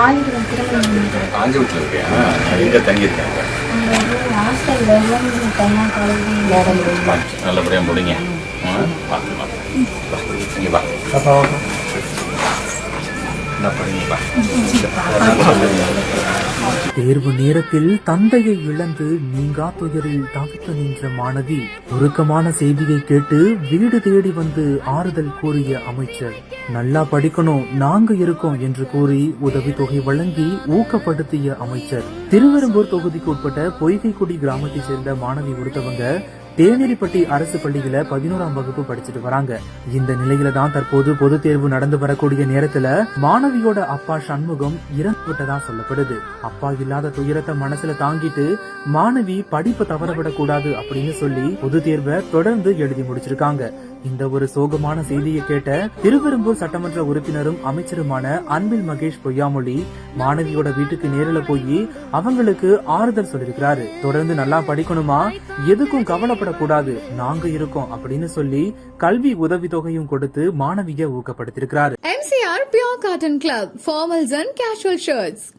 காஞ்சிபுரம் திருமணம் காஞ்சிபுரத்தில் இருக்கியா? எங்கே தங்கியிருக்காங்க? நல்லபடியாக முடிங்க. ஆ, பார்த்து பார்த்து இங்கே வா. என்ன படிங்க வா. தேர்வு நேரத்தில் தந்தையை இழந்து நீங்கா துயரில் தவித்து நின்ற மாணவி உருக்கமான செய்தியை கேட்டு வீடு தேடி வந்து ஆறுதல் கூறிய அமைச்சர் நல்லா படிக்கணும் நாங்க இருக்கோம் என்று கூறி உதவித்தொகை வழங்கி ஊக்கப்படுத்திய அமைச்சர். திருவெரும்பூர் தொகுதிக்கு உட்பட்ட பொய்கைக்குடி கிராமத்தைச் சேர்ந்த மாணவி ஒருத்தவங்க தேனேரிப்பட்டி அரசு பள்ளியில பதினோராம் வகுப்பு படிச்சுட்டு வராங்க. இந்த நிலையில தான் தற்போது பொது தேர்வு நடந்து வரக்கூடிய நேரத்துல மாணவியோட அப்பா சண்முகம் இறந்து விட்டதா சொல்லப்படுது. அப்பா இல்லாத துயரத்தை மனசுல தாங்கிட்டு மாணவி படிப்பு தவறப்படக்கூடாது அப்படின்னு சொல்லி பொது தேர்வை தொடர்ந்து எழுதி முடிச்சிருக்காங்க. இந்த ஒரு சோகமான செய்தியை கேட்ட திருவெரும்பூர் சட்டமன்ற உறுப்பினரும் அமைச்சருமான அன்பில் மகேஷ் பொய்யாமொழி மாணவியோட வீட்டுக்கு நேரில் போய் அவங்களுக்கு ஆறுதல் சொல்லியிருக்கிறாரு. தொடர்ந்து நல்லா படிக்கணுமா? எதுக்கும் கவலைப்படக்கூடாது. நாங்க இருக்கோம் அப்படின்னு சொல்லி கல்வி உதவி தொகையும் கொடுத்து மாணவிய ஊக்கப்படுத்திருக்கிறாரு MCR Pure Cotton Club, formals and casual shirts.